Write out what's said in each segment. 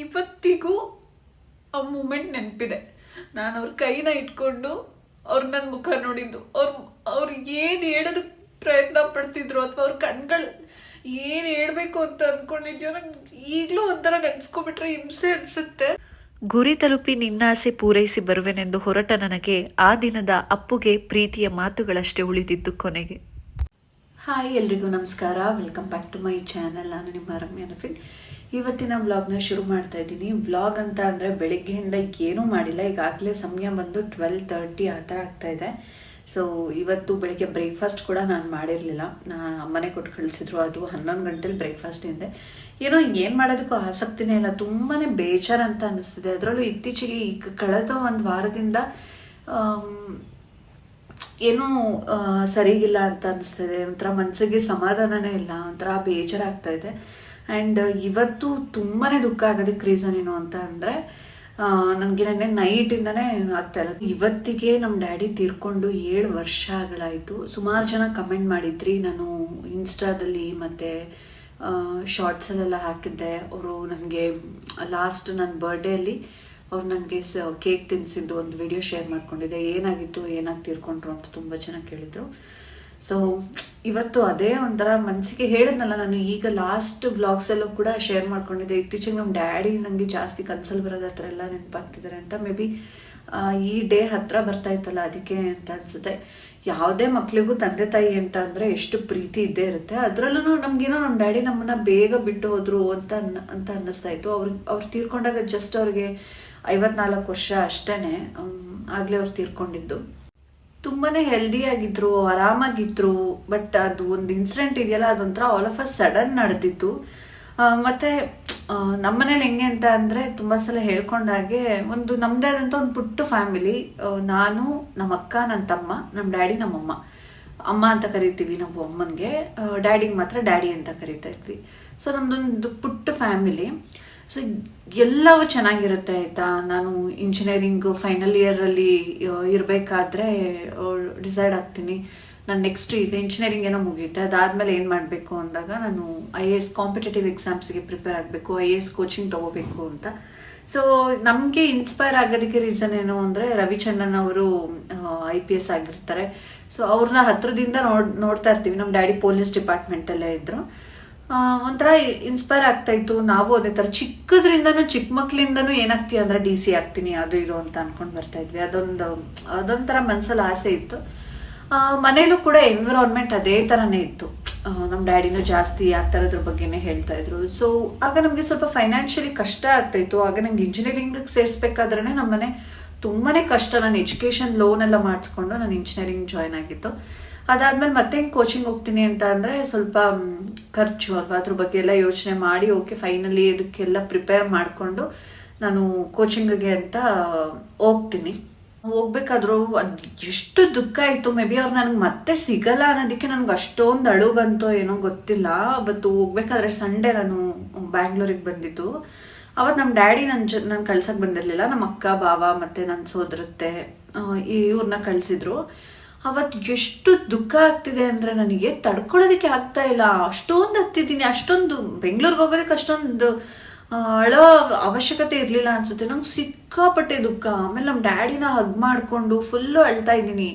ಇವತ್ತಿಗೂ ಆ ಮೂಮೆಂಟ್ ನೆನಪಿದೆ. ನಾನು ಅವ್ರ ಕೈನ ಇಟ್ಕೊಂಡು ಅವ್ರು ನನ್ನ ಮುಖ ನೋಡಿದ್ದು. ಅವ್ರು ಅವ್ರು ಏನು ಹೇಳೋದಕ್ಕೆ ಪ್ರಯತ್ನ ಪಡ್ತಿದ್ರು ಅಥವಾ ಅವ್ರ ಕಣ್ಗಳು ಏನು ಹೇಳ್ಬೇಕು ಅಂತ ಅನ್ಕೊಂಡಿದ್ಯೋ ನಂಗೆ ಈಗಲೂ ಒಂಥರ ನೆನ್ಸ್ಕೊಬಿಟ್ರೆ ಹಿಂಸೆ ಅನ್ಸುತ್ತೆ. ಗುರಿ ತಲುಪಿ ನಿನ್ನಾಸೆ ಪೂರೈಸಿ ಬರುವೆನೆಂದು ಹೊರಟ ನನಗೆ ಆ ದಿನದ ಅಪ್ಪುಗೆ ಪ್ರೀತಿಯ ಮಾತುಗಳಷ್ಟೇ ಉಳಿದಿದ್ದು ಕೊನೆಗೆ. ಹಾಯ್ ಎಲ್ರಿಗೂ ನಮಸ್ಕಾರ. Welcome back to my channel ನಾನು ನಿಮ್ಮ ರಮ್ಯ ನಫೀನ್ ಇವತ್ತಿನ ವ್ಲಾಗ್ನ ಶುರು ಮಾಡ್ತಾ ಇದ್ದೀನಿ. ವ್ಲಾಗ್ ಅಂತ ಅಂದರೆ ಬೆಳಿಗ್ಗೆಯಿಂದ ಏನೂ ಮಾಡಿಲ್ಲ. ಈಗಾಗಲೇ ಸಮಯ ಬಂದು ಟ್ವೆಲ್ ತರ್ಟಿ ಆ ಥರ ಆಗ್ತಾ ಇದೆ. ಸೊ ಇವತ್ತು ಬೆಳಿಗ್ಗೆ ಬ್ರೇಕ್ಫಾಸ್ಟ್ ಕೂಡ ನಾನು ಮಾಡಿರಲಿಲ್ಲ. ಅಮ್ಮನೆ ಕೊಟ್ಟು ಕಳಿಸಿದ್ರು. ಅದು ಹನ್ನೊಂದು ಗಂಟೆಲಿ ಬ್ರೇಕ್ಫಾಸ್ಟ್ ಹಿಂದೆ ಏನೋ ಏನು ಮಾಡೋದಕ್ಕೂ ಆಸಕ್ತಿನೇ ಇಲ್ಲ. ತುಂಬಾ ಬೇಜಾರು ಅಂತ ಅನಿಸ್ತಿದೆ. ಅದರಲ್ಲೂ ಇತ್ತೀಚೆಗೆ ಈಗ ಕಳೆದ ಒಂದು ವಾರದಿಂದ ಏನೂ ಸರಿಗಿಲ್ಲ ಅಂತ ಅನಿಸ್ತಿದೆ. ಒಂಥರ ಮನಸ್ಸಿಗೆ ಸಮಾಧಾನನೇ ಇಲ್ಲ. ಒಂಥರ ಬೇಜಾರಾಗ್ತಾ ಇದೆ. ಆ್ಯಂಡ್ ಇವತ್ತು ತುಂಬಾ ದುಃಖ ಆಗೋದಕ್ಕೆ ರೀಸನ್ ಏನು ಅಂತ ಅಂದರೆ ನನಗೆ ನೆನ್ನೆ ನೈಟಿಂದನೇ ಆಗ್ತಾ ಇಲ್ಲ ಇವತ್ತಿಗೆ ನಮ್ಮ ಡ್ಯಾಡಿ ತೀರ್ಕೊಂಡು ಏಳು ವರ್ಷಗಳಾಯಿತು ಸುಮಾರು ಜನ ಕಮೆಂಟ್ ಮಾಡಿದ್ರಿ. ನಾನು ಇನ್ಸ್ಟಾದಲ್ಲಿ ಮತ್ತು ಶಾರ್ಟ್ಸಲ್ಲೆಲ್ಲ ಹಾಕಿದ್ದೆ. ಅವರು ನನಗೆ ಲಾಸ್ಟ್ ನನ್ನ ಬರ್ಡೇಲಿ ಅವ್ರು ನನಗೆ ಸ ಕೇಕ್ ತಿನ್ನಿಸಿದ್ದು ಒಂದು ವಿಡಿಯೋ ಶೇರ್ ಮಾಡ್ಕೊಂಡಿದ್ದೆ. ಏನಾಗಿತ್ತು, ಏನಾಗಿ ತೀರ್ಕೊಂಡ್ರು ಅಂತ ತುಂಬ ಜನ ಕೇಳಿದರು. ಸೊ ಇವತ್ತು ಅದೇ ಒಂಥರ ಮನಸ್ಸಿಗೆ ಹೇಳಿದ್ನಲ್ಲ ನಾನು, ಈಗ ಲಾಸ್ಟ್ ಬ್ಲಾಗ್ಸಲ್ಲೂ ಕೂಡ ಶೇರ್ ಮಾಡ್ಕೊಂಡಿದ್ದೆ. ಇತ್ತೀಚೆಗೆ ನಮ್ಮ ಡ್ಯಾಡಿ ನನಗೆ ಜಾಸ್ತಿ ಕನ್ಸಲ್ ಬರೋದು ಹತ್ರ ಎಲ್ಲ ನೆನಪಾಗ್ತಿದ್ದಾರೆ ಅಂತ. ಮೇ ಬಿ ಈ ಡೇ ಹತ್ರ ಬರ್ತಾ ಇತ್ತಲ್ಲ, ಅದಕ್ಕೆ ಅಂತ ಅನ್ಸುತ್ತೆ. ಯಾವುದೇ ಮಕ್ಳಿಗೂ ತಂದೆ ತಾಯಿ ಅಂತ ಅಂದರೆ ಎಷ್ಟು ಪ್ರೀತಿ ಇದ್ದೇ ಇರುತ್ತೆ. ಅದರಲ್ಲೂ ನಮಗೇನೋ ನಮ್ಮ ಡ್ಯಾಡಿ ನಮ್ಮನ್ನ ಬೇಗ ಬಿಟ್ಟು ಹೋದ್ರು ಅಂತ ಅಂತ ಅನ್ನಿಸ್ತಾ ಇತ್ತು. ಅವ್ರಿಗೆ ಅವ್ರು ತೀರ್ಕೊಂಡಾಗ ಜಸ್ಟ್ ಅವ್ರಿಗೆ ಐವತ್ನಾಲ್ಕು ವರ್ಷ ಅಷ್ಟೇ ಆಗಲೇ ಅವ್ರು ತೀರ್ಕೊಂಡಿದ್ದು. ಹೆಲ್ದಿ ಆಗಿದ್ರು, ಆರಾಮಾಗಿದ್ರು ಬಟ್ ಅದು ಒಂದು ಇನ್ಸಿಡೆಂಟ್ ಇದೆಯಲ್ಲ, ಅದೊಂಥರ ಆಲ್ ಆಫ್ ಅ ಸಡನ್ ನಡೆದಿತ್ತು. ಮತ್ತೆ ನಮ್ಮನೇಲಿ ಹೆಂಗೆ ಅಂತ ಅಂದರೆ ತುಂಬಾ ಸಲ ಹೇಳ್ಕೊಂಡಾಗೆ ಒಂದು ನಮ್ಮದೇ ಆದಂಥ ಒಂದು ಪುಟ್ಟ ಫ್ಯಾಮಿಲಿ ನಾನು, ನಮ್ಮ ಅಕ್ಕ ನನ್ನ ತಮ್ಮ ನಮ್ಮ ಡ್ಯಾಡಿ ನಮ್ಮಮ್ಮ ಅಮ್ಮ. ಅಂತ ಕರಿತೀವಿ ನಮ್ಮ ಅಮ್ಮನಿಗೆ ಡ್ಯಾಡಿಗೆ ಮಾತ್ರ ಡ್ಯಾಡಿ ಅಂತ ಕರಿತಾ ಇದ್ವಿ. ಸೊ ನಮ್ದೊಂದು ಪುಟ್ಟ ಫ್ಯಾಮಿಲಿ ಸೊ ಎಲ್ಲವೂ ಚೆನ್ನಾಗಿರುತ್ತೆ ಆಯ್ತಾ? ನಾನು ಇಂಜಿನಿಯರಿಂಗ್ ಫೈನಲ್ ಇಯರಲ್ಲಿ ಇರಬೇಕಾದ್ರೆ ಡಿಸೈಡ್ ಆಗ್ತೀನಿ. ನಾನು ನೆಕ್ಸ್ಟ್ ಈಗ ಇಂಜಿನಿಯರಿಂಗ್ ಏನೋ ಮುಗಿಯುತ್ತೆ. ಅದಾದಮೇಲೆ ಏನು ಮಾಡಬೇಕು ಅಂದಾಗ ನಾನು ಐ ಎ ಎಸ್ ಕಾಂಪಿಟೇಟಿವ್ ಎಕ್ಸಾಮ್ಸ್ಗೆ ಪ್ರಿಪೇರ್ ಆಗಬೇಕು ಐ ಎ ಎಸ್ ಕೋಚಿಂಗ್ ತೊಗೋಬೇಕು ಅಂತ. ಸೊ ನಮಗೆ ಇನ್ಸ್ಪೈರ್ ಆಗೋದಕ್ಕೆ ರೀಸನ್ ಏನು ಅಂದರೆ ರವಿಚಂದ್ರನ್ ಅವರು ಐ ಪಿ ಎಸ್ ಆಗಿರ್ತಾರೆ. ಸೊ ಅವ್ರನ್ನ ಹತ್ರದಿಂದ ನೋಡ್, ನೋಡ್ತಾ ಇರ್ತೀವಿ. ನಮ್ಮ ಡ್ಯಾಡಿ ಪೊಲೀಸ್ ಡಿಪಾರ್ಟ್ಮೆಂಟಲ್ಲೇ ಇದ್ದರು ಒಂಥರ ಇನ್ಸ್ಪೈರ್ ಆಗ್ತಾ ಇತ್ತು. ನಾವು ಅದೇ ಥರ ಚಿಕ್ಕದ್ರಿಂದನೂ, ಚಿಕ್ಕ ಮಕ್ಳಿಂದನೂ ಏನಾಗ್ತೀವಿ ಅಂದ್ರೆ ಡಿ ಸಿ ಆಗ್ತೀನಿ, ಅದು ಇದು ಅಂತ ಅನ್ಕೊಂಡು ಬರ್ತಾ ಇದ್ವಿ. ಅದೊಂದು, ಅದೊಂಥರ ಮನ್ಸಲ್ಲಿ ಆಸೆ ಇತ್ತು. ಮನೇಲೂ ಕೂಡ ಎನ್ವಿರಾನ್ಮೆಂಟ್ ಅದೇ ಥರನೇ ಇತ್ತು. ನಮ್ಮ ಡ್ಯಾಡಿನೂ ಜಾಸ್ತಿ ಆ ಥರದ್ರ ಬಗ್ಗೆನೇ ಹೇಳ್ತಾ ಇದ್ರು. ಸೊ ಆಗ ನಮಗೆ ಸ್ವಲ್ಪ ಫೈನಾನ್ಷಿಯಲಿ ಕಷ್ಟ ಆಗ್ತಾ ಇತ್ತು. ಆಗ ನಂಗೆ ಇಂಜಿನಿಯರಿಂಗಿಗೆ ಸೇರಿಸ್ಬೇಕಾದ್ರೆ ನಮ್ಮನೆ ತುಂಬಾನೇ ಕಷ್ಟ ನಾನು ಎಜುಕೇಷನ್ ಲೋನ್ ಎಲ್ಲ ಮಾಡಿಸ್ಕೊಂಡು ನಾನು ಇಂಜಿನಿಯರಿಂಗ್ ಜಾಯ್ನ್ ಆಗಿದ್ದು. ಅದಾದ್ಮೇಲೆ ಮತ್ತೆ ಕೋಚಿಂಗ್ ಹೋಗ್ತೀನಿ ಅಂತ ಅಂದರೆ ಸ್ವಲ್ಪ ಖರ್ಚು ಅಲ್ವಾ? ಅದ್ರ ಬಗ್ಗೆ ಎಲ್ಲ ಯೋಚನೆ ಮಾಡಿ ಓಕೆ ಫೈನಲಿ ಇದಕ್ಕೆಲ್ಲ ಪ್ರಿಪೇರ್ ಮಾಡಿಕೊಂಡು ನಾನು ಕೋಚಿಂಗ್ಗೆ ಅಂತ ಹೋಗ್ತೀನಿ. ಹೋಗ್ಬೇಕಾದ್ರೂ ಅದ್ ಎಷ್ಟು ದುಃಖ ಆಯ್ತು ಮೇ ಬಿ ಅವ್ರು ನನಗೆ ಮತ್ತೆ ಸಿಗಲ್ಲ ಅನ್ನೋದಕ್ಕೆ ನನಗೆ ಅಷ್ಟೊಂದು ಅಳು ಬಂತೋ ಏನೋ ಗೊತ್ತಿಲ್ಲ. ಅವತ್ತು ಹೋಗ್ಬೇಕಾದ್ರೆ ಸಂಡೇ ನಾನು ಬ್ಯಾಂಗ್ಳೂರಿಗೆ ಬಂದಿದ್ದು. ಅವತ್ತು ನಮ್ಮ ಡ್ಯಾಡಿ ನನ್ನ ಜೊ, ನಾನು ಕಳ್ಸಕ್ಕೆ ಬಂದಿರಲಿಲ್ಲ. ನಮ್ಮ ಅಕ್ಕ ಬಾವ ಮತ್ತು ನನ್ನ ಸೋದರತ್ತೆ ಇವ್ರನ್ನ ಕಳಿಸಿದ್ರು. ಅವತ್ತು ಎಷ್ಟು ದುಃಖ ಆಗ್ತಿದೆ ಅಂದರೆ ನನಗೆ ತಡ್ಕೊಳ್ಳೋದಕ್ಕೆ ಆಗ್ತಾ ಇಲ್ಲ. ಅಷ್ಟೊಂದು ಹತ್ತಿದ್ದೀನಿ, ಅಷ್ಟೊಂದು ಬೆಂಗಳೂರಿಗೆ ಹೋಗೋದಕ್ಕೆ ಅಷ್ಟೊಂದು ಅಳ ಅವಶ್ಯಕತೆ ಇರಲಿಲ್ಲ ಅನ್ಸುತ್ತೆ. ನಂಗೆ ಸಿಕ್ಕಾಪಟ್ಟೆ ದುಃಖ. ಆಮೇಲೆ ನಮ್ಮ ಡ್ಯಾಡಿನ ಹಗ್ ಮಾಡಿಕೊಂಡು ಫುಲ್ಲು ಅಳ್ತಾ ಇದ್ದೀನಿ.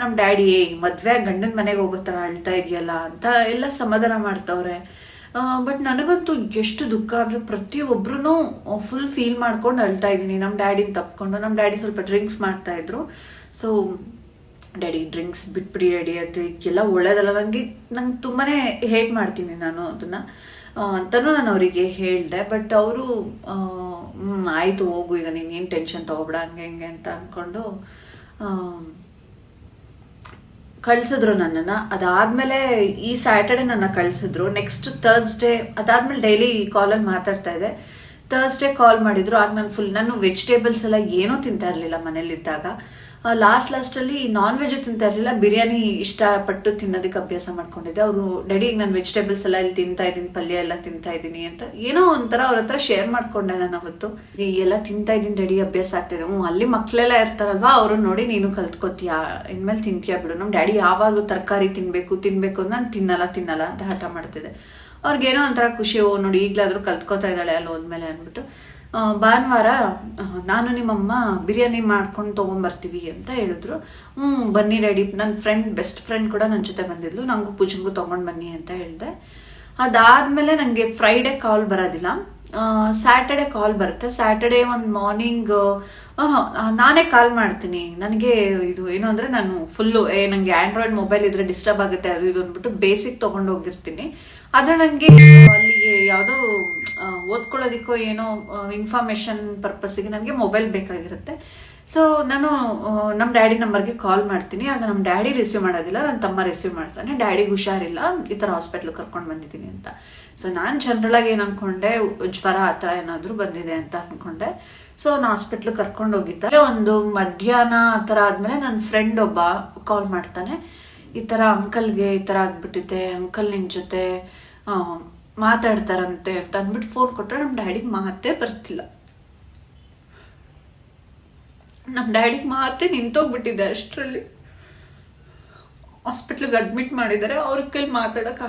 ನಮ್ಮ ಡ್ಯಾಡಿ ಮದುವೆ ಗಂಡನ ಮನೆಗೆ ಹೋಗೋ ಥರ ಅಳ್ತಾ ಇದೆಯಲ್ಲ? ಅಂತ ಎಲ್ಲ ಸಮಾಧಾನ ಮಾಡ್ತವ್ರೆ. ಬಟ್ ನನಗಂತೂ ಎಷ್ಟು ದುಃಖ ಅಂದರೆ ಪ್ರತಿಯೊಬ್ಬರೂ ಫುಲ್ ಫೀಲ್ ಮಾಡ್ಕೊಂಡು ಅಳ್ತಾ ಇದ್ದೀನಿ. ನಮ್ಮ ಡ್ಯಾಡಿನ ತಪ್ಕೊಂಡು ನಮ್ಮ ಡ್ಯಾಡಿ ಸ್ವಲ್ಪ ಡ್ರಿಂಕ್ಸ್ ಮಾಡ್ತಾ ಇದ್ರು. ಸೊ ಡ್ಯಾಡಿ ಡ್ರಿಂಕ್ಸ್ ಬಿಟ್ಬಿಡಿ ಡ್ಯಾಡಿ ಅದು ಎಲ್ಲ ಒಳ್ಳೇದಲ್ಲ. ನನಗೆ ನಂಗೆ ತುಂಬಾ ಹೇಟ್ ಮಾಡ್ತೀನಿ ನಾನು ಅದನ್ನು. ಅಂತಲೂ ನಾನು ಅವರಿಗೆ ಹೇಳಿದೆ ಬಟ್ ಅವರು ಆಯಿತು, ಹೋಗು, ಈಗ ನೀನು ಏನು ಟೆನ್ಷನ್ ತೊಗೊಬೇಡ, ಹಂಗೆ, ಹಿಂಗೆ ಅಂತ ಅಂದ್ಕೊಂಡು ಕಳ್ಸಿದ್ರು ನನ್ನನ್ನು. ಅದಾದಮೇಲೆ ಈ ಸ್ಯಾಟರ್ಡೆ ನನ್ನ ಕಳ್ಸಿದ್ರು. ನೆಕ್ಸ್ಟ್ ಥರ್ಸ್ಡೇ ಅದಾದ್ಮೇಲೆ ಡೈಲಿ ಕಾಲಲ್ಲಿ ಮಾತಾಡ್ತಾ ಇದ್ದೆ. ಥರ್ಸ್ಡೇ ಕಾಲ್ ಮಾಡಿದ್ರು. ಆಗ ನಾನು ಫುಲ್ ನಾನು ವೆಜಿಟೇಬಲ್ಸ್ ಎಲ್ಲ ಏನೂ ತಿಂತಾ ಇರಲಿಲ್ಲ ಮನೇಲಿದ್ದಾಗ. ಲಾಸ್ಟ್ ಲಾಸ್ಟಲ್ಲಿ ನಾನ್ ವೆಜ್ ತಿಂತಾ ಇರಲಿಲ್ಲ. ಬಿರಿಯಾನಿ ಇಷ್ಟಪಟ್ಟು ತಿನ್ನೋದಕ್ಕೆ ಅಭ್ಯಾಸ ಮಾಡ್ಕೊಂಡಿದ್ದೆ. ಅವರು, ಡ್ಯಾಡಿ, ಈಗ ನಾನು ವೆಜಿಟೇಬಲ್ಸ್ ಎಲ್ಲ ಇಲ್ಲಿ ತಿಂತಾ ಇದ್ದೀನಿ, ಪಲ್ಯ ಎಲ್ಲ ತಿಂತಾ ಇದ್ದೀನಿ ಅಂತ ಏನೋ ಒಂಥರ ಅವ್ರ ಹತ್ರ ಶೇರ್ ಮಾಡ್ಕೊಂಡೆ ನಾನು ಅವತ್ತು. ಎಲ್ಲ ತಿಂತಾ ಇದ್ದೀನಿ ಡ್ಯಾಡಿ, ಅಭ್ಯಾಸ ಆಗ್ತಿದೆ. ಹ್ಞೂ ಅಲ್ಲಿ ಮಕ್ಕಳೆಲ್ಲ ಇರ್ತಾರಲ್ವಾ ಅವರು ನೋಡಿ ನೀನು ಕಲ್ತ್ಕೊತೀಯಾ? ಇನ್ಮೇಲೆ ತಿಂತೀಯಾ ಬಿಡು. ನಮ್ಮ ಡ್ಯಾಡಿ ಯಾವಾಗಲೂ ತರಕಾರಿ ತಿನ್ಬೇಕು ತಿನ್ಬೇಕು ಅಂತ ನಾನು ತಿನ್ನಲ್ಲ ತಿನ್ನಲ್ಲ ಅಂತ ಹಠ ಮಾಡ್ತಿದ್ದೆ. ಅವ್ರಿಗೇನೋ ಒಂಥರ ಖುಷಿ ಓ ನೋಡಿ ಈಗಲಾದರೂ ಕಲ್ತ್ಕೋತಾ ಇದ್ದಾಳೆ ಅಲ್ಲಿ ಹೋದ್ಮೇಲೆ ಅಂದ್ಬಿಟ್ಟು. ಭಾನುವಾರ ನಾನು ನಿಮ್ಮಮ್ಮ ಬಿರಿಯಾನಿ ಮಾಡ್ಕೊಂಡು ತೊಗೊಂಬರ್ತೀವಿ ಅಂತ ಹೇಳಿದ್ರು. ಹ್ಞೂ ಬನ್ನಿ ರೆಡಿ ನನ್ನ ಫ್ರೆಂಡ್ ಬೆಸ್ಟ್ ಫ್ರೆಂಡ್ ಕೂಡ ನನ್ನ ಜೊತೆ ಬಂದಿದ್ಲು ನನಗೂ ಪೂಜೆಗೂ ತೊಗೊಂಡು ಬನ್ನಿ ಅಂತ ಹೇಳಿದೆ. ಅದಾದಮೇಲೆ ನನಗೆ ಫ್ರೈಡೇ ಕಾಲ್ ಬರೋದಿಲ್ಲ. ಸ್ಯಾಟರ್ಡೆ ಕಾಲ್ ಬರುತ್ತೆ. ಸ್ಯಾಟರ್ಡೆ ಒಂದು ಮಾರ್ನಿಂಗ್ ನಾನೇ ಕಾಲ್ ಮಾಡ್ತೀನಿ. ನನಗೆ ಇದು ಏನು ಅಂದರೆ ನಾನು ಫುಲ್ಲು ಏ ನನಗೆ ಆ್ಯಂಡ್ರಾಯ್ಡ್ ಮೊಬೈಲ್ ಇದ್ರೆ ಡಿಸ್ಟರ್ಬ್ ಆಗುತ್ತೆ, ಅದು ಇದು ಅಂದ್ಬಿಟ್ಟು ಬೇಸಿಕ್ ತೊಗೊಂಡು ಹೋಗಿರ್ತೀನಿ. ಆದರೆ ನನಗೆ ಅಲ್ಲಿಗೆ ಯಾವುದೋ ಓದ್ಕೊಳ್ಳೋದಕ್ಕೋ ಏನೋ ಇನ್ಫಾರ್ಮೇಷನ್ ಪರ್ಪಸ್ಸಿಗೆ ನನಗೆ ಮೊಬೈಲ್ ಬೇಕಾಗಿರುತ್ತೆ. ಸೊ ನಾನು ನಮ್ಮ ಡ್ಯಾಡಿ ನಂಬರ್ಗೆ ಕಾಲ್ ಮಾಡ್ತೀನಿ. ಆಗ ನಮ್ಮ ಡ್ಯಾಡಿ ರಿಸೀವ್ ಮಾಡೋದಿಲ್ಲ ನನ್ನ ತಮ್ಮ ರಿಸೀವ್ ಮಾಡ್ತಾನೆ. ಡ್ಯಾಡಿಗೆ ಹುಷಾರಿಲ್ಲ, ಈ ಥರ ಹಾಸ್ಪಿಟ್ಲಿಗೆ ಕರ್ಕೊಂಡು ಬಂದಿದ್ದೀನಿ ಅಂತ. ಸೊ ನಾನು ಜನರಲಾಗಿ ಏನು ಅಂದ್ಕೊಂಡೆ ಜ್ವರ ಆ ಥರ ಏನಾದರೂ ಬಂದಿದೆ ಅಂತ ಅಂದ್ಕೊಂಡೆ ಸೊ ನಾನು ಹಾಸ್ಪಿಟ್ಲಿಗೆ ಕರ್ಕೊಂಡು ಹೋಗಿದ್ದೆ. ಒಂದು ಮಧ್ಯಾಹ್ನ ಆ ಥರ ಆದಮೇಲೆ ನನ್ನ ಫ್ರೆಂಡ್ ಒಬ್ಬ ಕಾಲ್ ಮಾಡ್ತಾನೆ. ಈ ಥರ ಅಂಕಲ್ಗೆ ಈ ಥರ ಆಗ್ಬಿಟ್ಟಿದೆ ಅಂಕಲ್ ನಿನ್ನ ಜೊತೆ ಮಾತಾಡ್ತಾರಂತೆ ಅಂತ ಅಂದ್ಬಿಟ್ಟು ಫೋನ್ ಕೊಟ್ಟರೆ ನಮ್ಮ ಡ್ಯಾಡಿಗೆ ಮಾತೇ ಬರ್ತಿಲ್ಲ. ನಮ್ಮ ಡ್ಯಾಡಿಗೆ ಮಾತೇ ನಿಂತೋಗ್ಬಿಟ್ಟಿದೆ ಅಷ್ಟರಲ್ಲಿ. ಹಾಸ್ಪಿಟ್ಲಿಗೆ ಅಡ್ಮಿಟ್ ಮಾಡಿದ್ದಾರೆ ಅವ್ರ ಕೈಲಿ ಮಾತಾಡಕ್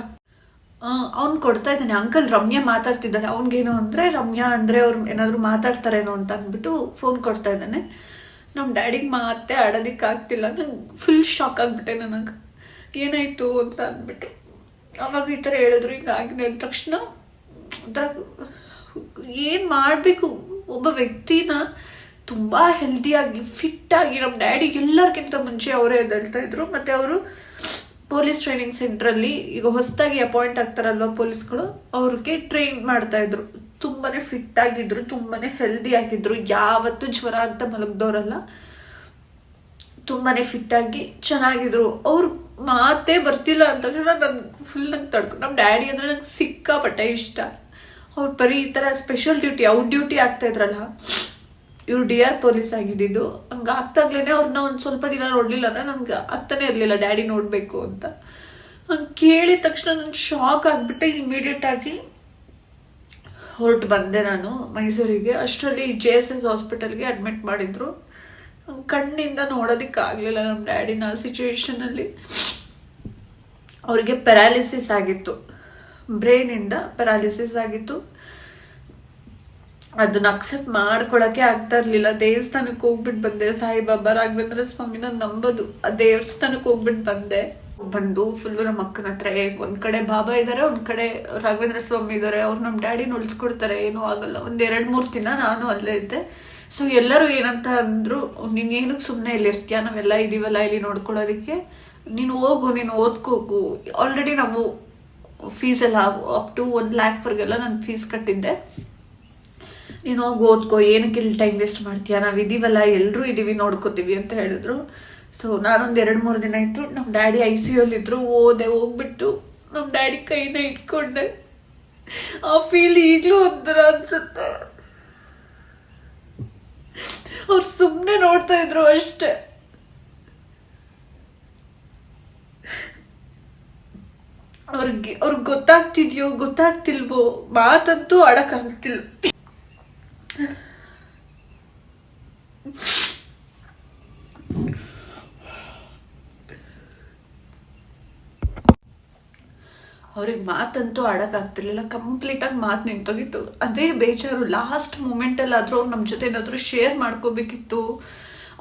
ಅವ್ನು ಕೊಡ್ತಾ ಇದ್ದಾನೆ. ಅಂಕಲ್ ರಮ್ಯಾ ಮಾತಾಡ್ತಿದ್ದಾನೆ. ಅವ್ನಿಗೇನು ಅಂದರೆ, ರಮ್ಯಾ ಅಂದರೆ ಅವ್ರು ಏನಾದರೂ ಮಾತಾಡ್ತಾರೇನೋ ಅಂತ ಅಂದ್ಬಿಟ್ಟು ಫೋನ್ ಕೊಡ್ತಾ ಇದ್ದಾನೆ. ನಮ್ಮ ಡ್ಯಾಡಿಗೆ ಮಾತೇ ಆಡೋದಿಕ್ಕೆ ಆಗ್ತಿಲ್ಲ ನಂಗೆ ಫುಲ್ ಶಾಕ್ ಆಗಿಬಿಟ್ಟೆ ನನಗೆ. ಏನಾಯ್ತು ಅಂತ ಅಂದ್ಬಿಟ್ಟು. ಅವಾಗ ಈ ಥರ ಹೇಳಿದ್ರು. ಹಿಂಗಾಗಿದೆ ಅಂದ ತಕ್ಷಣ ಒಂಥರ ಏನು ಮಾಡಬೇಕು? ಒಬ್ಬ ವ್ಯಕ್ತಿನ ತುಂಬ ಹೆಲ್ದಿಯಾಗಿ ಫಿಟ್ಟಾಗಿ ನಮ್ಮ ಡ್ಯಾಡಿ ಎಲ್ಲರಿಗಿಂತ ಮುಂಚೆ ಅವರೇ ಎದ್ದೇಳ್ತಾ ಇದ್ರು. ಮತ್ತು ಅವರು ಪೊಲೀಸ್ ಟ್ರೈನಿಂಗ್ ಸೆಂಟ್ರಲ್ಲಿ ಈಗ ಹೊಸದಾಗಿ ಅಪಾಯಿಂಟ್ ಆಗ್ತಾರಲ್ವ ಪೊಲೀಸ್ಗಳು? ಅವ್ರಿಗೆ ಟ್ರೈನ್ ಮಾಡ್ತಾ ಇದ್ರು. ತುಂಬಾನೇ ಫಿಟ್ ಆಗಿದ್ರು, ತುಂಬಾನೇ ಹೆಲ್ದಿ ಆಗಿದ್ರು. ಯಾವತ್ತೂ ಜ್ವರ ಅಂತ ಮಲಗ್ದವರಲ್ಲ. ತುಂಬಾ ಫಿಟ್ ಆಗಿ ಚೆನ್ನಾಗಿದ್ರು. ಅವ್ರು ಮಾತೇ ಬರ್ತಿಲ್ಲ ಅಂತ ನನ್ ಫುಲ್ ನಂಗೆ ತಡ್ಕೊ. ನಮ್ಮ ಡ್ಯಾಡಿ ಅಂದ್ರೆ ನಂಗೆ ಸಿಕ್ಕಾಪಟ್ಟೆ ಇಷ್ಟ. ಅವ್ರು ಬರೀ ಈ ಥರ ಸ್ಪೆಷಲ್ ಡ್ಯೂಟಿ ಔಟ್ ಡ್ಯೂಟಿ ಆಗ್ತಾ ಇದ್ರಲ್ಲ, ಇವ್ರು ಡಿ ಆರ್ ಪೊಲೀಸ್ ಆಗಿದ್ದಿದ್ದು, ಹಂಗೆ ಆಗ್ತಾಗ್ಲೇ ಅವ್ರನ್ನ ಒಂದು ಸ್ವಲ್ಪ ದಿನ ನೋಡಲಿಲ್ಲ ಅಂದ್ರೆ ನನಗೆ ಆಗ್ತಾನೆ ಇರಲಿಲ್ಲ, ಡ್ಯಾಡಿ ನೋಡಬೇಕು ಅಂತ. ಹಂಗೆ ಕೇಳಿದ ತಕ್ಷಣ ನಂಗೆ ಶಾಕ್ ಆಗಿಬಿಟ್ಟೆ ಇಮಿಡಿಯೇಟ್ ಆಗಿ. ಹೊರಟು ಬಂದೆ ನಾನು ಮೈಸೂರಿಗೆ. ಅಷ್ಟರಲ್ಲಿ ಜೆ ಎಸ್ ಎಸ್ ಹಾಸ್ಪಿಟಲ್ಗೆ ಅಡ್ಮಿಟ್ ಮಾಡಿದ್ರು. ಕಣ್ಣಿಂದ ನೋಡೋದಕ್ಕಾಗಲಿಲ್ಲ ನಮ್ಮ ಡ್ಯಾಡಿನ ಸಿಚುವೇಶನಲ್ಲಿ ಅವ್ರಿಗೆ ಪ್ಯಾರಾಲಿಸಿಸ್ ಆಗಿತ್ತು. ಬ್ರೈನಿಂದ ಪ್ಯಾರಾಲಿಸಿಸ್ ಆಗಿತ್ತು. ಅದನ್ನ ಅಕ್ಸೆಪ್ಟ್ ಮಾಡ್ಕೊಳಕ್ಕೆ ಆಗ್ತಾ ಇರ್ಲಿಲ್ಲ. ದೇವಸ್ಥಾನಕ್ಕೆ ಹೋಗ್ಬಿಟ್ಟು ಬಂದೆ. ಸಾಯಿಬಾಬಾ ರಾಘವೇಂದ್ರ ಸ್ವಾಮಿನ ನಂಬೋದು. ಆ ದೇವಸ್ಥಾನಕ್ಕೆ ಹೋಗ್ಬಿಟ್ಟು ಬಂದೆ. ಬಂದು ಫುಲ್ಲು ನಮ್ಮ ಅಕ್ಕನ ಹತ್ರ ಒಂದ್ ಕಡೆ ಬಾಬಾ ಇದಾರೆ, ಒಂದ್ ಕಡೆ ರಾಘವೇಂದ್ರ ಸ್ವಾಮಿ ಇದಾರೆ. ಅವ್ರು ನಮ್ಮ ಡ್ಯಾಡಿನ ಉಳಿಸ್ಕೊಡ್ತಾರೆ. ಏನೂ ಆಗಲ್ಲ. ಒಂದ್ ಎರಡ್ ಮೂರ್ ದಿನ ನಾನು ಅಲ್ಲೇ ಇದ್ದೆ. ಸೊ ಎಲ್ಲರೂ ಏನಂತ ಅಂದ್ರು, ನೀನು ಏನಕ್ಕೆ ಸುಮ್ಮನೆ ಇಲ್ಲಿ ಇರ್ತೀಯ? ನಾವೆಲ್ಲ ಇದೀವಲ್ಲ ಇಲ್ಲಿ ನೋಡ್ಕೊಳ್ಳೋದಕ್ಕೆ. ನೀನು ಹೋಗು, ನೀನು ಓದ್ಕೋಗು. ಆಲ್ರೆಡಿ ನಾವು ಫೀಸ್ ಎಲ್ಲ ಅಪ್ ಟು ಒಂದು ಲ್ಯಾಕ್ವರೆಗೆಲ್ಲ ನಾನು ಫೀಸ್ ಕಟ್ಟಿದ್ದೆ. ನೀನು ಹೋಗಿ, ಓದ್ಕೋ. ಏನಕ್ಕೆ ಇಲ್ಲಿ ಟೈಮ್ ವೇಸ್ಟ್ ಮಾಡ್ತೀಯ? ನಾವು ಇದೀವಲ್ಲ ಎಲ್ಲರೂ ಇದೀವಿ, ನೋಡ್ಕೋತೀವಿ ಅಂತ ಹೇಳಿದ್ರು. ಸೊ ನಾನೊಂದು ಎರಡು ಮೂರು ದಿನ ಇಟ್ಟು ನಮ್ಮ ಡ್ಯಾಡಿ ಐ ಸಿ ಇದ್ರು, ಓದೆ, ಹೋಗ್ಬಿಟ್ಟು ನಮ್ಮ ಡ್ಯಾಡಿ ಕೈನ ಇಟ್ಕೊಂಡೆ. ಆ ಫೀಲ್ ಈಗಲೂ ಒಂಥರ ಅನ್ಸುತ್ತೆ. ಅವ್ರು ಸುಮ್ಮನೆ ನೋಡ್ತಾ ಇದ್ರು ಅಷ್ಟೇ. ಅವ್ರಿಗೆ ಅವ್ರಿಗೆ ಗೊತ್ತಾಗ್ತಿದ್ಯೋ ಗೊತ್ತಾಗ್ತಿಲ್ವೋ ಮಾತಂತೂ ಆಡಕ್ಕಾಗ್ತಿಲ್ಲ. ಅವ್ರಿಗೆ ಮಾತಂತೂ ಆಡೋಕ್ಕಾಗ್ತಿರ್ಲಿಲ್ಲ ಕಂಪ್ಲೀಟಾಗಿ ಮಾತು ನಿಂತೋಗಿತ್ತು. ಅದೇ ಬೇಜಾರು. ಲಾಸ್ಟ್ ಮೂಮೆಂಟಲ್ಲಿ ಆದರೂ ಅವ್ರು ನಮ್ಮ ಜೊತೆ ಏನಾದರೂ ಶೇರ್ ಮಾಡ್ಕೋಬೇಕಿತ್ತು.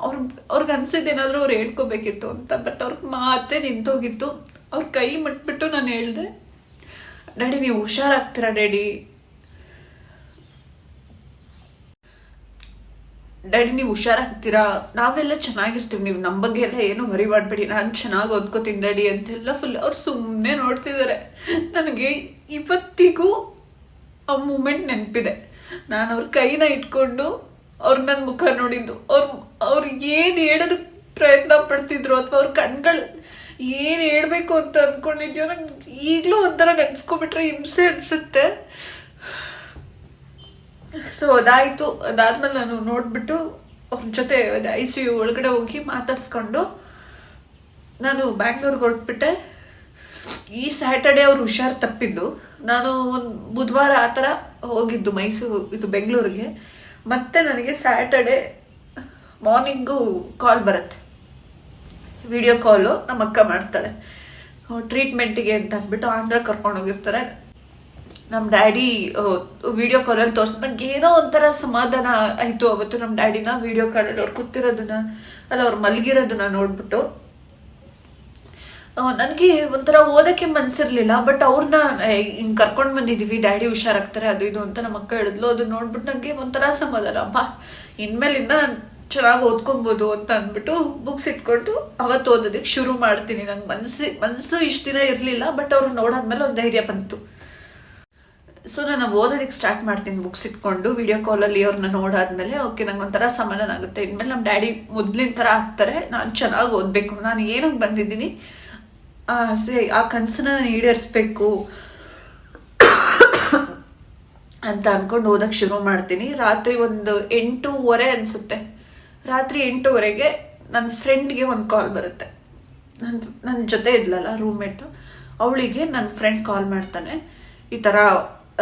ಅವ್ರ, ಅವ್ರಿಗೆ ಅನ್ಸಿದ್ದು ಏನಾದರೂ ಅವ್ರು ಹೇಳ್ಕೋಬೇಕಿತ್ತು ಅಂತ ಬಟ್ ಅವ್ರಿಗೆ ಮಾತೇ ನಿಂತೋಗಿತ್ತು. ಅವ್ರ ಕೈ ಮುಟ್ಬಿಟ್ಟು ನಾನು ಹೇಳಿದೆ ಡ್ಯಾಡಿ ನೀವು ಹುಷಾರಾಗ್ತೀರಾ ಡ್ಯಾಡಿ ಡ್ಯಾಡಿ, ನೀವು ಹುಷಾರಾಗ್ತೀರಾ? ನಾವೆಲ್ಲ ಚೆನ್ನಾಗಿರ್ತೀವಿ, ನೀವು ನಮ್ಮ ಬಗ್ಗೆ ಎಲ್ಲ ಏನು ವರಿ ಮಾಡಬೇಡಿ. ನಾನು ಚೆನ್ನಾಗಿ ಓದ್ಕೋತೀನಿ ಡ್ಯಾಡಿ ಅಂತೆಲ್ಲ ಫುಲ್ ಅವ್ರು ಸುಮ್ಮನೆ ನೋಡ್ತಿದ್ದಾರೆ ನನಗೆ ಇವತ್ತಿಗೂ ಆ ಮೂಮೆಂಟ್ ನೆನಪಿದೆ. ನಾನು ಅವ್ರ ಕೈನ ಇಟ್ಕೊಂಡು ಅವ್ರು ನನ್ನ ಮುಖ ನೋಡಿದ್ದು. ಅವ್ರು ಅವ್ರು ಏನು ಹೇಳೋದಕ್ಕೆ ಪ್ರಯತ್ನ ಪಡ್ತಿದ್ರು ಅಥವಾ ಅವ್ರ ಕಣ್ಗಳು ಏನು ಹೇಳ್ಬೇಕು ಅಂತ ಅಂದ್ಕೊಂಡಿದ್ಯೋ ನಂಗೆ ಈಗಲೂ ಒಂಥರ ನೆನ್ಸ್ಕೊಬಿಟ್ರೆ ಹಿಂಸೆ ಅನ್ಸುತ್ತೆ. ಸೊ ಅದಾಯಿತು. ಅದಾದ್ಮೇಲೆ ನಾನು ನೋಡ್ಬಿಟ್ಟು ಅವ್ರ ಜೊತೆ ಐ ಸಿ ಯು ಒಳಗಡೆ ಹೋಗಿ ಮಾತಾಡ್ಸ್ಕೊಂಡು ನಾನು ಬ್ಯಾಂಗ್ಳೂರ್ಗೆ ಹೊರಟ್ಬಿಟ್ಟೆ. ಈ ಸ್ಯಾಟರ್ಡೆ ಅವ್ರು ಹುಷಾರು ತಪ್ಪಿದ್ದು. ನಾನು ಒಂದು ಬುಧವಾರ ಆ ಥರ ಹೋಗಿದ್ದು ಮೈಸೂರು, ಇದು ಬೆಂಗಳೂರಿಗೆ. ಮತ್ತೆ ನನಗೆ ಸ್ಯಾಟರ್ಡೆ ಮಾರ್ನಿಂಗು ಕಾಲ್ ಬರುತ್ತೆ. ವಿಡಿಯೋ ಕಾಲು ನಮ್ಮ ಅಕ್ಕ ಮಾಡ್ತಾಳೆ. ಟ್ರೀಟ್ಮೆಂಟಿಗೆ ಅಂತ ಅಂದ್ಬಿಟ್ಟು ಆಂಧ್ರ ಕರ್ಕೊಂಡು ಹೋಗಿರ್ತಾರೆ. ನಮ್ಮ ಡ್ಯಾಡಿ ವಿಡಿಯೋ ಕಾಲಲ್ಲಿ ತೋರ್ಸಿದ್ ನಂಗೆ ಏನೋ ಒಂಥರ ಸಮಾಧಾನ ಆಯಿತು ಅವತ್ತು ನಮ್ಮ ಡ್ಯಾಡಿನ ವಿಡಿಯೋ ಕಾಲಲ್ಲಿ ಅವ್ರು ಕೂತಿರೋದನ್ನ, ಅಲ್ಲ ಅವ್ರು ಮಲಗಿರೋದನ್ನ ನೋಡ್ಬಿಟ್ಟು. ನನಗೆ ಒಂಥರ ಓದಕ್ಕೆ ಮನ್ಸಿರ್ಲಿಲ್ಲ ಬಟ್ ಅವ್ರನ್ನ ಹಿಂಗ್ ಕರ್ಕೊಂಡ್ ಬಂದಿದ್ದೀವಿ ಡ್ಯಾಡಿ ಹುಷಾರಾಗ್ತಾರೆ, ಅದು ಇದು ಅಂತ ನಮ್ಮ ಅಕ್ಕ ಹೇಳಿದ್ಲು, ಅದು ನೋಡ್ಬಿಟ್ಟು ನನಗೆ ಒಂಥರ ಸಮಾಧಾನ ಬಾ ಇನ್ಮೇಲಿಂದ ನಾನು ಚೆನ್ನಾಗಿ ಓದ್ಕೊಬೋದು ಅಂತ ಅಂದ್ಬಿಟ್ಟು ಬುಕ್ಸ್ ಇಟ್ಕೊಂಡು ಅವತ್ತು ಓದೋದಕ್ಕೆ ಶುರು ಮಾಡ್ತೀನಿ. ನಂಗೆ ಮನ್ಸು ಮನಸ್ಸು ಇಷ್ಟ ದಿನ ಇರಲಿಲ್ಲ ಬಟ್ ಅವ್ರು ನೋಡಾದ್ಮೇಲೆ ಒಂದು ಧೈರ್ಯ ಬಂತು. ಸೊ ನಾನು ಓದೋದಕ್ಕೆ ಸ್ಟಾರ್ಟ್ ಮಾಡ್ತೀನಿ ಬುಕ್ಸ್ ಇಟ್ಕೊಂಡು ವಿಡಿಯೋ ಕಾಲಲ್ಲಿ ಅವ್ರನ್ನ ನೋಡಾದ್ಮೇಲೆ ಓಕೆ ನಂಗೆ ಒಂಥರ ಸಮಾಧಾನ ಆಗುತ್ತೆ. ಇನ್ಮೇಲೆ ನಮ್ಮ ಡ್ಯಾಡಿ ಮೊದ್ಲಿನ ಥರ ಆಗ್ತಾರೆ. ನಾನು ಚೆನ್ನಾಗಿ ಓದಬೇಕು. ನಾನು ಏನಕ್ಕೆ ಬಂದಿದ್ದೀನಿ ಆಸೆ ಆ ಕನಸನ್ನ ನಾನು ಈಡೇರಿಸ್ಬೇಕು ಅಂತ ಅಂದ್ಕೊಂಡು ಓದಕ್ಕೆ ಶುರು ಮಾಡ್ತೀನಿ. ರಾತ್ರಿ ಒಂದು ಎಂಟೂವರೆ ಅನಿಸುತ್ತೆ. ರಾತ್ರಿ ಎಂಟೂವರೆಗೆ ನನ್ನ ಫ್ರೆಂಡ್ಗೆ ಒಂದು ಕಾಲ್ ಬರುತ್ತೆ. ನನ್ನ ನನ್ನ ಜೊತೆ ಇದ್ಲಲ್ಲ ರೂಮ್ಮೇಟು ಅವಳಿಗೆ ನನ್ನ ಫ್ರೆಂಡ್ ಕಾಲ್ ಮಾಡ್ತಾನೆ. ಈ ಥರ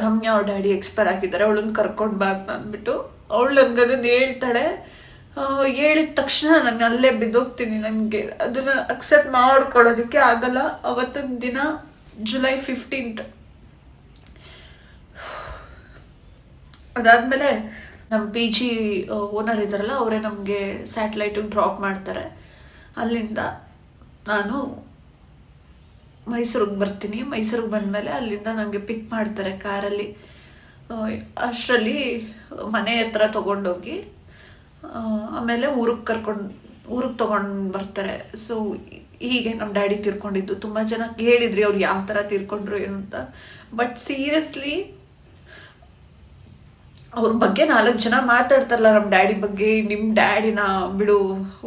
ರಮ್ಯಾ ಅವ್ರ ಡ್ಯಾಡಿ ಎಕ್ಸ್ಪೈರ್ ಆಗಿದ್ದಾರೆ, ಅವಳನ್ನ ಕರ್ಕೊಂಡು ಬಾ ಅಂತ ಅಂದ್ಬಿಟ್ಟು ಅವಳು ನನ್ಗೆ ಅದನ್ನ ಹೇಳ್ತಾಳೆ. ಹೇಳಿದ ತಕ್ಷಣ ನಾನು ಅಲ್ಲೇ ಬಿದ್ದೋಗ್ತೀನಿ ನನಗೆ. ಅದನ್ನ ಅಕ್ಸೆಪ್ಟ್ ಮಾಡ್ಕೊಳ್ಳೋದಕ್ಕೆ ಆಗಲ್ಲ. ಅವತ್ತಿನ ದಿನ ಜುಲೈ ಫಿಫ್ಟೀನ್ತ್ ಅದಾದ್ಮೇಲೆ ನಮ್ಮ ಪಿ ಜಿ ಓನರ್ ಇದ್ದಾರಲ್ಲ ಅವರೇ ನಮಗೆ ಸ್ಯಾಟಲೈಟಿಗೆ ಡ್ರಾಪ್ ಮಾಡ್ತಾರೆ. ಅಲ್ಲಿಂದ ನಾನು ಮೈಸೂರಿಗೆ ಬರ್ತೀನಿ. ಮೈಸೂರಿಗೆ ಬಂದಮೇಲೆ ಅಲ್ಲಿಂದ ನನಗೆ ಪಿಕ್ ಮಾಡ್ತಾರೆ ಕಾರಲ್ಲಿ ಅಷ್ಟರಲ್ಲಿ ಮನೆ ಹತ್ರ ತೊಗೊಂಡೋಗಿ ಆಮೇಲೆ ಊರಿಗೆ ಕರ್ಕೊಂಡು, ಊರಿಗೆ ತೊಗೊಂಡು ಬರ್ತಾರೆ. ಸೊ ಹೀಗೆ ನಮ್ಮ ಡ್ಯಾಡಿ ತೀರ್ಕೊಂಡಿದ್ದು. ತುಂಬ ಜನ ಹೇಳಿದ್ರಿ ಅವ್ರು ಯಾವ ಥರ ತೀರ್ಕೊಂಡ್ರು ಏನು ಅಂತ. ಬಟ್ ಸೀರಿಯಸ್ಲಿ ಅವ್ರ ಬಗ್ಗೆ ನಾಲ್ಕು ಜನ ಮಾತಾಡ್ತಾರಲ್ಲ ನಮ್ಮ ಡ್ಯಾಡಿ ಬಗ್ಗೆ. ನಿಮ್ಮ ಡ್ಯಾಡಿನ ಬಿಡು,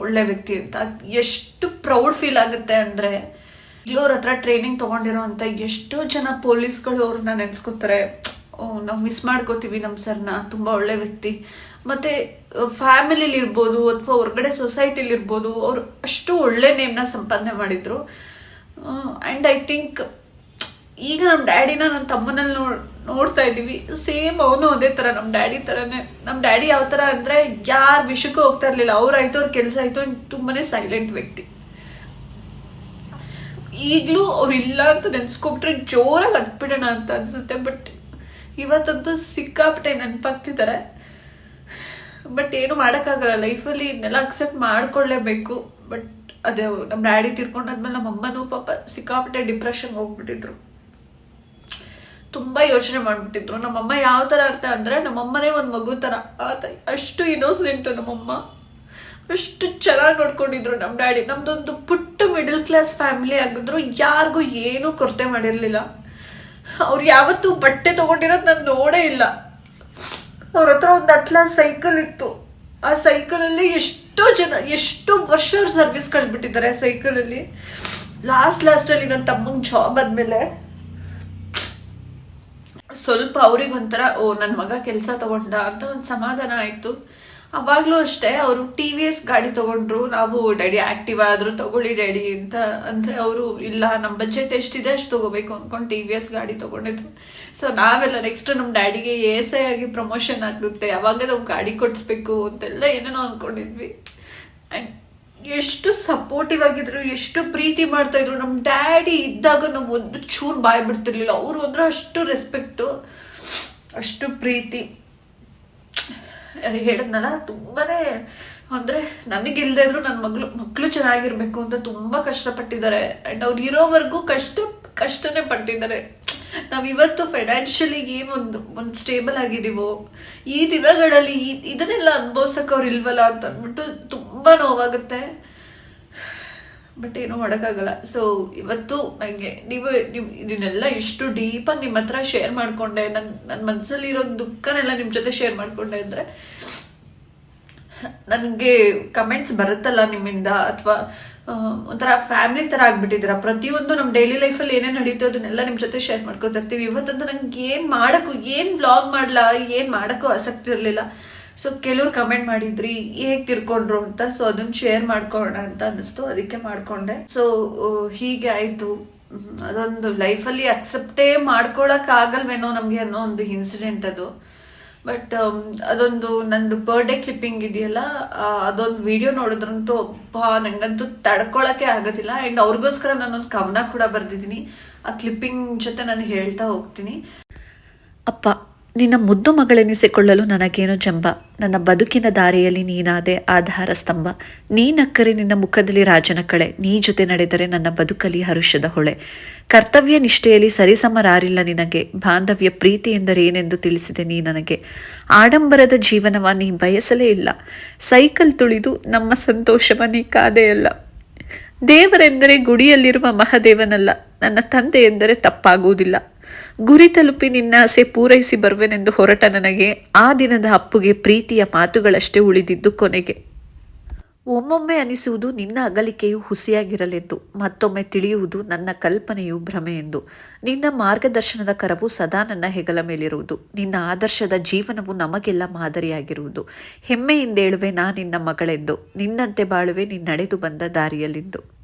ಒಳ್ಳೆ ವ್ಯಕ್ತಿ ಅಂತ. ಎಷ್ಟು ಪ್ರೌಡ್ ಫೀಲ್ ಆಗುತ್ತೆ ಅಂದರೆ ಇಲ್ಲೋರ ಹತ್ರ ಟ್ರೈನಿಂಗ್ ತಗೊಂಡಿರೋ ಅಂತ ಎಷ್ಟೋ ಜನ ಪೊಲೀಸ್ಗಳು ಅವ್ರನ್ನ ನೆನೆಸ್ಕೋತಾರೆ. ನಾವು ಮಿಸ್ ಮಾಡ್ಕೋತೀವಿ ನಮ್ಮ ಸರ್ನ, ತುಂಬ ಒಳ್ಳೆ ವ್ಯಕ್ತಿ. ಮತ್ತು ಫ್ಯಾಮಿಲಿಲಿ ಇರ್ಬೋದು ಅಥವಾ ಹೊರಗಡೆ ಸೊಸೈಟಿಲಿ ಇರ್ಬೋದು, ಅವ್ರು ಅಷ್ಟು ಒಳ್ಳೆ ನೇಮ್ನ ಸಂಪಾದನೆ ಮಾಡಿದ್ರು. ಆ್ಯಂಡ್ ಐ ಥಿಂಕ್ ಈಗ ನಮ್ಮ ಡ್ಯಾಡಿನ ನನ್ನ ತಮ್ಮನಲ್ಲಿ ನೋಡ್, ನೋಡ್ತಾ ಇದ್ದೀವಿ. ಸೇಮ್ ಅವನು ಅದೇ ಥರ ನಮ್ಮ ಡ್ಯಾಡಿ ಥರನೇ ನಮ್ಮ ಡ್ಯಾಡಿ ಯಾವ ಥರ ಅಂದರೆ, ಯಾರು ವಿಷಕ್ಕೂ ಹೋಗ್ತಾ ಇರಲಿಲ್ಲ. ಅವ್ರಾಯ್ತು ಅವ್ರ ಕೆಲಸ ಆಯಿತು ತುಂಬಾ ಸೈಲೆಂಟ್ ವ್ಯಕ್ತಿ. ಈಗಲೂ ಅವ್ರು ಇಲ್ಲ ಅಂತ ನೆನ್ಸ್ಕೊಬಿಟ್ರೆ ಜೋರಾಗಿ ಅದ್ಬಿಡೋಣ ಅಂತ ಅನ್ಸುತ್ತೆ ಬಟ್ ಇವತ್ತಂತೂ ಸಿಕ್ಕಾಪಟ್ಟೆ ನೆನಪಾಗ್ತಿದ್ದಾರೆ ಬಟ್ ಏನು ಮಾಡೋಕ್ಕಾಗಲ್ಲ, ಲೈಫಲ್ಲಿ ಇದನ್ನೆಲ್ಲ ಅಕ್ಸೆಪ್ಟ್ ಮಾಡ್ಕೊಳ್ಳೇಬೇಕು ಬಟ್ ಅದೇ ನಮ್ಮ ಡ್ಯಾಡಿ ತಿರ್ಕೊಂಡಾದ್ಮೇಲೆ ನಮ್ಮ ಅಮ್ಮನೂ ಪಾಪ ಸಿಕ್ಕಾಪಟ್ಟೆ ಡಿಪ್ರೆಷನ್ಗೆ ಹೋಗ್ಬಿಟ್ಟಿದ್ರು. ತುಂಬಾ ಯೋಚನೆ ಮಾಡ್ಬಿಟ್ಟಿದ್ರು. ನಮ್ಮಮ್ಮ ಯಾವ ತರ ಅರ್ಥ ಅಂದ್ರೆ, ನಮ್ಮಮ್ಮನೇ ಒಂದು ಮಗು ಆತ ಅಷ್ಟು ಇನ್ನೋಸೆಂಟ್ ನಮ್ಮಮ್ಮ. ಅಷ್ಟು ಚೆನ್ನಾಗಿ ನೋಡ್ಕೊಂಡಿದ್ರು ನಮ್ಮ ಡ್ಯಾಡಿ. ನಮ್ದೊಂದು ಪುಟ್ಟ ಮಿಡಲ್ ಕ್ಲಾಸ್ ಫ್ಯಾಮಿಲಿ ಆಗಿದ್ರು, ಯಾರಿಗೂ ಏನೂ ಕೊರತೆ ಮಾಡಿರಲಿಲ್ಲ. ಅವ್ರು ಯಾವತ್ತೂ ಬಟ್ಟೆ ತಗೊಂಡಿರೋದು ನಾನು ನೋಡೇ ಇಲ್ಲ. ಅವ್ರ ಹತ್ರ ಒಂದು ಅಟ್ಲಾಸ್ ಸೈಕಲ್ ಇತ್ತು. ಆ ಸೈಕಲಲ್ಲಿ ಎಷ್ಟೋ ಜನ, ಎಷ್ಟು ವರ್ಷ ಸರ್ವಿಸ್ ಕಳ್ಬಿಟ್ಟಿದ್ದಾರೆ ಆ ಸೈಕಲಲ್ಲಿ ಲಾಸ್ಟ್ ಲಾಸ್ಟಲ್ಲಿ ನನ್ನ ತಮ್ಮನ ಜಾಬ್ ಆದ್ಮೇಲೆ ಸ್ವಲ್ಪ ಅವ್ರಿಗೆ ಒಂಥರ ಓ ನನ್ನ ಮಗ ಕೆಲಸ ತಗೊಂಡ ಅಂತ ಒಂದು ಸಮಾಧಾನ ಆಯಿತು. ಅವಾಗಲೂ ಅಷ್ಟೇ, ಅವರು ಟಿ ವಿ ಎಸ್ ಗಾಡಿ ತಗೊಂಡ್ರು, ನಾವು ಡ್ಯಾಡಿ ಆಕ್ಟಿವ್ ಆದರೂ ತಗೊಳ್ಳಿ ಡ್ಯಾಡಿ ಅಂತ ಅಂದರೆ ಅವರು, ಇಲ್ಲ ನಮ್ಮ ಬಜೆಟ್ ಎಷ್ಟಿದೆ ಅಷ್ಟು ತಗೋಬೇಕು ಅಂದ್ಕೊಂಡು ಟಿ ವಿ ಎಸ್ ಗಾಡಿ ತಗೊಂಡಿದ್ರು. ಸೊ ನಾವೆಲ್ಲ ನೆಕ್ಸ್ಟ್ ನಮ್ಮ ಡ್ಯಾಡಿಗೆ ಎಸ್ ಐ ಆಗಿ ಪ್ರಮೋಷನ್ ಆಗುತ್ತೆ ಯಾವಾಗ ನಾವು ಗಾಡಿ ಕೊಡಿಸ್ಬೇಕು ಅಂತೆಲ್ಲ ಏನೇನೋ ಅಂದ್ಕೊಂಡಿದ್ವಿ ಆ್ಯಂಡ್ ಎಷ್ಟು ಸಪೋರ್ಟಿವ್ ಆಗಿದ್ರು, ಎಷ್ಟು ಪ್ರೀತಿ ಮಾಡ್ತಾ ಇದ್ರು. ನಮ್ಮ ಡ್ಯಾಡಿ ಇದ್ದಾಗ ನಾವು ಒಂದು ಚೂರು ಬಾಯ್ ಬಿಡ್ತಿರ್ಲಿಲ್ಲ. ಅವರು ಅಂದ್ರೆ ಅಷ್ಟು ರೆಸ್ಪೆಕ್ಟು ಅಷ್ಟು ಪ್ರೀತಿ. ಹೇಳಿದ್ನಲ್ಲ, ತುಂಬಾನೇ ಅಂದ್ರೆ ನನಗಿಲ್ದೇ ಇದ್ರು ನನ್ನ ಮಗಳು ಮಕ್ಕಳು ಚೆನ್ನಾಗಿರ್ಬೇಕು ಅಂತ ತುಂಬಾ ಕಷ್ಟಪಟ್ಟಿದ್ದಾರೆ. ಅಂಡ್ ಅವ್ರು ಇರೋವರೆಗೂ ಕಷ್ಟ, ಕಷ್ಟನೇ ಪಟ್ಟಿದ್ದಾರೆ. ನಾವ್ ಇವತ್ತು ಫೈನಾನ್ಷಿಯಲಿ ಏನು ಒಂದು ಒಂದು ಸ್ಟೇಬಲ್ ಆಗಿದೀವೋ, ಈ ದಿನಗಳಲ್ಲಿ ಇದನ್ನೆಲ್ಲ ಅನುಭವಿಸಕ್ ಅವ್ರು ಇಲ್ವಲ್ಲ ಅಂತ ಅಂದ್ಬಿಟ್ಟು ತುಂಬಾ ನೋವಾಗುತ್ತೆ. ಬಟ್ ಏನೂ ಮಾಡೋಕ್ಕಾಗಲ್ಲ. ಸೊ ಇವತ್ತು ನನಗೆ ನೀವು ಇದನ್ನೆಲ್ಲ ಇಷ್ಟು ಡೀಪಾಗಿ ನಿಮ್ಮ ಹತ್ರ ಶೇರ್ ಮಾಡ್ಕೊಂಡೆ ನನ್ನ ನನ್ನ ಮನಸ್ಸಲ್ಲಿರೋ ದುಃಖನೆಲ್ಲ ನಿಮ್ಮ ಜೊತೆ ಶೇರ್ ಮಾಡ್ಕೊಂಡೆ ಅಂದರೆ, ನನಗೆ ಕಮೆಂಟ್ಸ್ ಬರುತ್ತಲ್ಲ ನಿಮ್ಮಿಂದ ಅಥವಾ ಒಂಥರ ಫ್ಯಾಮಿಲಿ ಥರ ಆಗ್ಬಿಟ್ಟಿದ್ದೀರಾ? ಪ್ರತಿಯೊಂದು ನಮ್ಮ ಡೈಲಿ ಲೈಫಲ್ಲಿ ಏನೇನು ನಡೀತೋ ಅದನ್ನೆಲ್ಲ ನಿಮ್ಮ ಜೊತೆ ಶೇರ್ ಮಾಡ್ಕೊತಿರ್ತೀವಿ. ಇವತ್ತಂತೂ ನಂಗೆ ಏನು ಮಾಡೋಕ್ಕೂ, ಏನು ಬ್ಲಾಗ್ ಮಾಡಲ್ಲ ಏನು ಮಾಡೋಕ್ಕೂ ಆಸಕ್ತಿ ಇರಲಿಲ್ಲ. ಸೊ ಕೆಲವ್ರು ಕಮೆಂಟ್ ಮಾಡಿದ್ರಿ, ಹೇಗೆ ತಿರ್ಕೊಂಡ್ರು ಅಂತ ಸೊ ಅದನ್ನ ಶೇರ್ ಮಾಡ್ಕೊಳ್ಳೋಣ ಅಂತ ಅನಿಸ್ತು ಅದಕ್ಕೆ ಮಾಡ್ಕೊಂಡೆ. ಸೊ ಹೀಗೆ ಆಯಿತು. ಅದೊಂದು ಲೈಫಲ್ಲಿ ಅಕ್ಸೆಪ್ಟೇ ಮಾಡ್ಕೊಳಕ್ ಆಗಲ್ವೇನೋ ನಮಗೆ ಅನ್ನೋ ಒಂದು ಇನ್ಸಿಡೆಂಟ್ ಅದು. ಬಟ್ ಅದೊಂದು ನಂದು ಬರ್ಡೇ ಕ್ಲಿಪ್ಪಿಂಗ್ ಇದೆಯಲ್ಲ ಅದೊಂದು ವಿಡಿಯೋ ನೋಡಿದ್ರಂತೂ ಅಪ್ಪ ನಂಗಂತೂ ತಡ್ಕೊಳಕ್ಕೆ ಆಗೋದಿಲ್ಲ. ಆ್ಯಂಡ್ ಅವ್ರಿಗೋಸ್ಕರ ನಾನೊಂದು ಕವನ ಕೂಡ ಬರೆದಿದ್ದೀನಿ. ಆ ಕ್ಲಿಪ್ಪಿಂಗ್ ಜೊತೆ ನಾನು ಹೇಳ್ತಾ ಹೋಗ್ತೀನಿ. ಅಪ್ಪ ನಿನ್ನ ಮುದ್ದು ಮಗಳೆನಿಸಿಕೊಳ್ಳಲು ನನಗೇನು ಜಂಬ? ನನ್ನ ಬದುಕಿನ ದಾರಿಯಲ್ಲಿ ನೀನಾದೆ ಆಧಾರ ಸ್ತಂಭ. ನೀನಕ್ಕರೆ ನಿನ್ನ ಮುಖದಲ್ಲಿ ರಾಜನ ಕಳೆ. ನೀ ಜೊತೆ ನಡೆದರೆ ನನ್ನ ಬದುಕಲಿ ಹರುಷದ ಹೊಳೆ. ಕರ್ತವ್ಯ ನಿಷ್ಠೆಯಲ್ಲಿ ಸರಿಸಮರಾರಿಲ್ಲ ನಿನಗೆ. ಬಾಂಧವ್ಯ ಪ್ರೀತಿ ಎಂದರೇನೆಂದು ತಿಳಿಸಿದೆ ನೀ ನನಗೆ. ಆಡಂಬರದ ಜೀವನವ ನೀ ಬಯಸಲೇ ಇಲ್ಲ. ಸೈಕಲ್ ತುಳಿದು ನಮ್ಮ ಸಂತೋಷವ ನೀ ಕಾದೆಯಲ್ಲ. ದೇವರೆಂದರೆ ಗುಡಿಯಲ್ಲಿರುವ ಮಹಾದೇವನಲ್ಲ. ನನ್ನ ತಂದೆ ಎಂದರೆ ತಪ್ಪಾಗುವುದಿಲ್ಲ. ಗುರಿ ತಲುಪಿ ನಿನ್ನ ಆಸೆ ಪೂರೈಸಿ ಬರುವೆನೆಂದು ಹೊರಟ ನನಗೆ ಆ ದಿನದ ಅಪ್ಪುಗೆ ಪ್ರೀತಿಯ ಮಾತುಗಳಷ್ಟೇ ಉಳಿದಿದ್ದು ಕೊನೆಗೆ. ಒಮ್ಮೊಮ್ಮೆ ಅನಿಸುವುದು ನಿನ್ನ ಅಗಲಿಕೆಯು ಹುಸಿಯಾಗಿರಲೆಂದು, ಮತ್ತೊಮ್ಮೆ ತಿಳಿಯುವುದು ನನ್ನ ಕಲ್ಪನೆಯು ಭ್ರಮೆ ಎಂದು ನಿನ್ನ ಮಾರ್ಗದರ್ಶನದ ಕರವು ಸದಾ ನನ್ನ ಹೆಗಲ ಮೇಲಿರುವುದು. ನಿನ್ನ ಆದರ್ಶದ ಜೀವನವು ನಮಗೆಲ್ಲ ಮಾದರಿಯಾಗಿರುವುದು. ಹೆಮ್ಮೆಯಿಂದೇಳುವೆ ನಾ ನಿನ್ನ ಮಗಳೆಂದು, ನಿನ್ನಂತೆ ಬಾಳುವೆ ನೀನು ನಡೆದು ಬಂದ ದಾರಿಯಲ್ಲಿಂದು.